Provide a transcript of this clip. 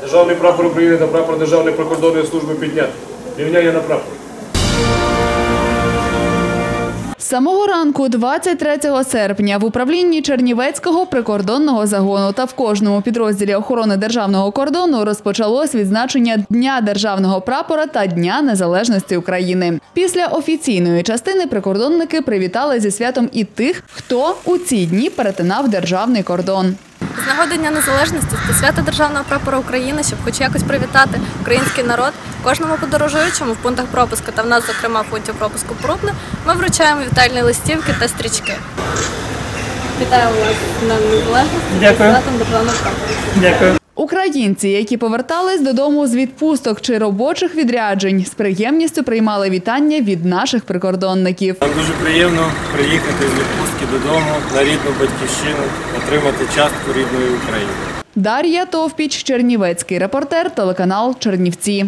Державний прапор України та прапор Державної прикордонної служби підняти. Рівняння на прапор. Самого ранку, 23 серпня, в управлінні Чернівецького прикордонного загону та в кожному підрозділі охорони державного кордону розпочалось відзначення Дня державного прапора та Дня Незалежності України. Після офіційної частини прикордонники привітали зі святом і тих, хто у ці дні перетинав державний кордон. З нагоди Дня Незалежності та свята Державного прапора України, щоб хоч якось привітати український народ, кожному подорожуючому в пунктах пропуску та в нас, зокрема, в пункті пропуску Прудне, ми вручаємо вітальні листівки та стрічки. Вітаю вас на Незалежності Дякую. Державного прапора. Дякую. Українці, які повертались додому з відпусток чи робочих відряджень, з приємністю приймали вітання від наших прикордонників. Нам дуже приємно приїхати з відпустки додому на рідну батьківщину, отримати частку рідної України. Дар'я Товпіч, Чернівецький репортер, телеканал Чернівці.